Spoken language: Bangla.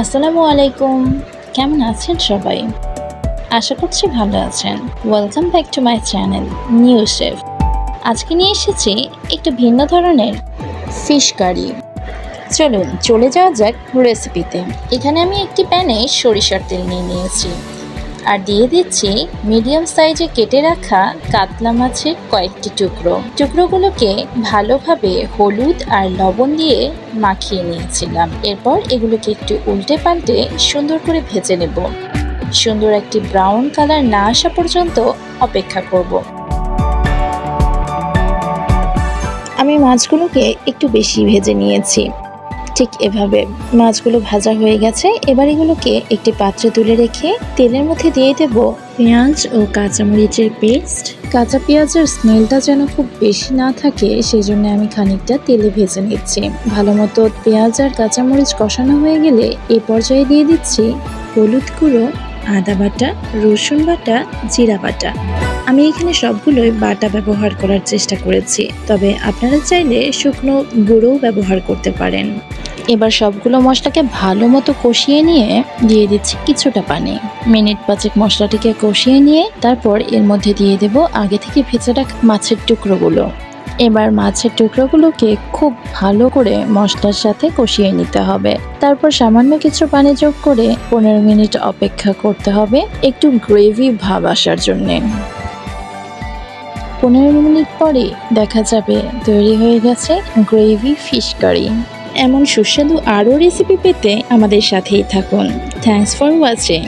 আসসালামু আলাইকুম। কেমন আছেন সবাই? আশা করছি ভালো আছেন। Welcome back to my channel new chef আজকে নিয়ে এসেছি একটু ভিন্ন ধরনের ফিশ কারি চলুন, চলে যাওয়া যাক রেসিপিতে এখানে আমি একটি প্যানে সরিষার তেল নিয়ে নিয়েছি। আর দিয়ে দিচ্ছি মিডিয়াম সাইজে কেটে রাখা কাতলা মাছের কয়েকটি টুকরো। টুকরোগুলোকে ভালোভাবে হলুদ আর লবণ দিয়ে মাখিয়ে নিয়েছিলাম। এরপর এগুলোকে একটু উল্টে পাল্টে সুন্দর করে ভেজে নেব। সুন্দর একটি ব্রাউন কালার না আসা পর্যন্ত অপেক্ষা করব। আমি মাছগুলোকে একটু বেশি ভেজে নিয়েছি। ঠিক এভাবে মাছগুলো ভাজা হয়ে গেছে। এবার এগুলোকে একটি পাত্রে তুলে রেখে তেলের মধ্যে দিয়ে দেব পেঁয়াজ ও কাঁচামরিচের পেস্ট। কাঁচা পেঁয়াজের স্মেলটা যেন খুব বেশি না থাকে সেই জন্য আমি খানিকটা তেলে ভেজে নিচ্ছি। ভালো মতো পেঁয়াজ আর কাঁচামরিচ কষানো হয়ে গেলে এ পর্যায়ে দিয়ে দিচ্ছি হলুদ গুঁড়ো, আদা বাটা, রসুন বাটা, জিরা বাটা। আমি এখানে সবগুলোই বাটা ব্যবহার করার চেষ্টা করেছি, তবে আপনারা চাইলে শুকনো গুঁড়োও ব্যবহার করতে পারেন। এবার সবগুলো মশলাকে ভালো মতো কষিয়ে নিয়ে দিয়ে দিচ্ছি কিছুটা পানি। মিনিট পাঁচেক মশলাটিকে কষিয়ে নিয়ে তারপর এর মধ্যে দিয়ে দেব আগে থেকে ভেজে রাখা মাছের টুকরোগুলো। এবার মাছের টুকরোগুলোকে খুব ভালো করে মশলার সাথে কষিয়ে নিতে হবে। তারপর সামান্য কিছু পানি যোগ করে পনেরো মিনিট অপেক্ষা করতে হবে একটু গ্রেভি ভাব আসার জন্যে। পনেরো মিনিট পরে দেখা যাবে তৈরি হয়ে গেছে গ্রেভি ফিশ কারি। এমন সুস্বাদু আরও রেসিপি পেতে আমাদের সাথেই থাকুন। Thanks for watching